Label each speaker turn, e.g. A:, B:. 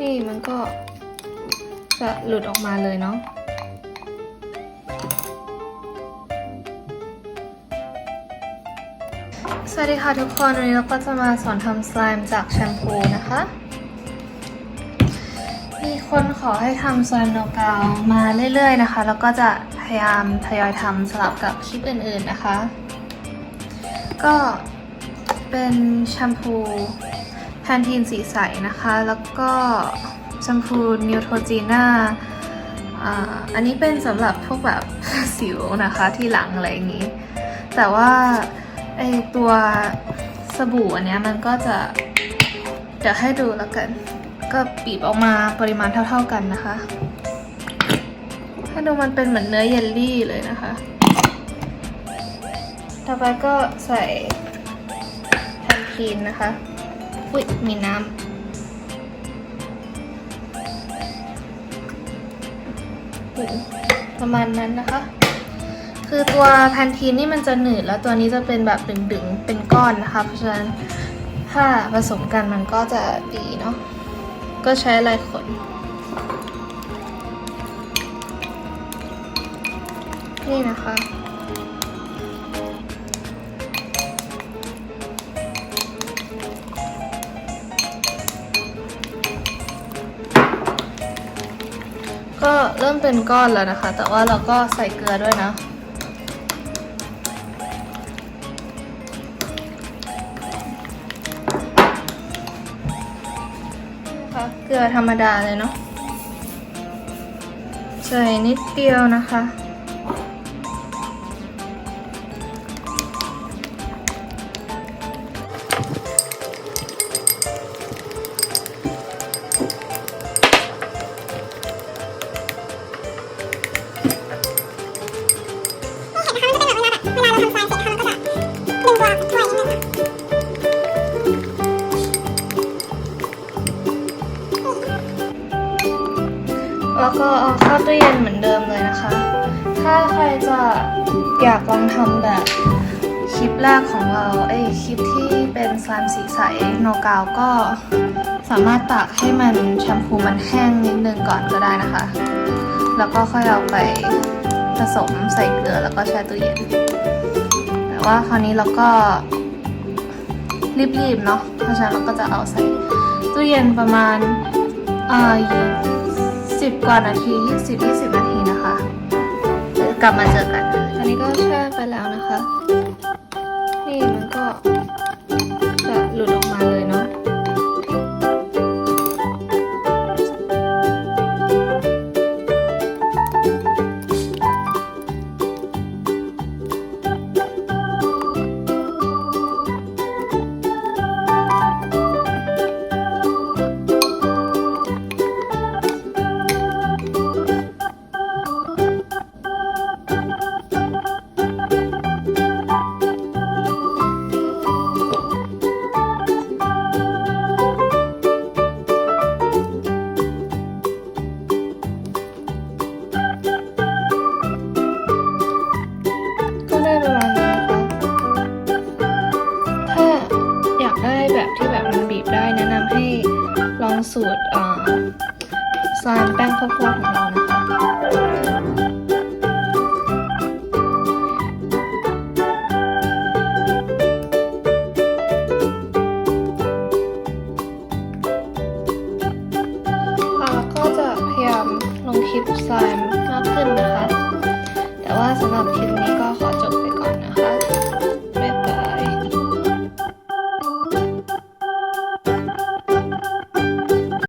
A: นี่มันก็จะหลุดออกมาเลยเนาะสวัสดีค่ะทุกคน วันนี้เราก็จะมาสอนทำสไลม์จากแชมพูนะคะ มีคนขอให้ทำสไลม์โนกาวมาเรื่อยๆนะคะ แล้วก็จะพยายามทยอยทำสลับกับคลิปอื่นๆนะคะ ก็เป็นแชมพู แพนทีนสีใสนะคะ แล้วก็แชมพูนิวโทจีน่าอ่าอันนี้เป็นสำหรับพวกแบบสิวนะคะที่หลังอะไรอย่างนี้ แต่ว่าไอตัวสบู่อันเนี้ยมันก็จะเดี๋ยวให้ดูแล้วกัน ก็บีบออกมาปริมาณเท่าๆกันนะคะให้ดูมันเป็นเหมือนเนื้อเยลลี่เลยนะคะ ต่อไปก็ใส่แพนทีนนะคะ อุ๊ยมีน้ำประมาณนั้นนะคะ คือตัวแพนทีนนี่มันจะหนืดแล้วตัวนี้จะเป็นแบบดึงๆเป็นก้อนนะคะ เพราะฉะนั้นถ้าผสมกันมันก็จะดีเนาะก็ใช้ลายขนนี่นะคะ ก็เริ่มเป็นก้อนแล้วนะคะ แต่ว่าเราก็ใส่เกลือด้วยนะนะคะเกลือธรรมดาเลยเนาะใส่นิดเดียวนะคะ
B: แล้วก็
A: เอาเข้าตู้เย็นเหมือนเดิมเลยนะคะ ถ้าใครจะอยากลองทำแบบคลิปแรกของเราไอยคลิปที่เป็นสไลม์สีใสโนกาวก็สามารถตากให้มันแชมพูมันแห้งนิดนึงก่อนก็ได้นะคะ แล้วก็ค่อยเอาไปผสมใส่เกลือแล้วก็แช่ตู้เย็น แต่ว่าคราวนี้เราก็รีบๆเนาะ เพราะฉะนั้นเราก็จะเอาใส่ตู้เย็นประมาณอ่า สิบกว่านาทีสิบยี่สิบนาทีนะคะเดี๋ยวกลับมาเจอกันอันนี้ก็แช่ไปแล้วนะคะ งสูตรอ่าสไลม์แป้งข้าวโพดของเรานะคะค่ะก็จะพยายามลงคลิปสไลม์มากขึ้นนะคะ แต่ว่าสำหรับคลิปนี้ก็ขอ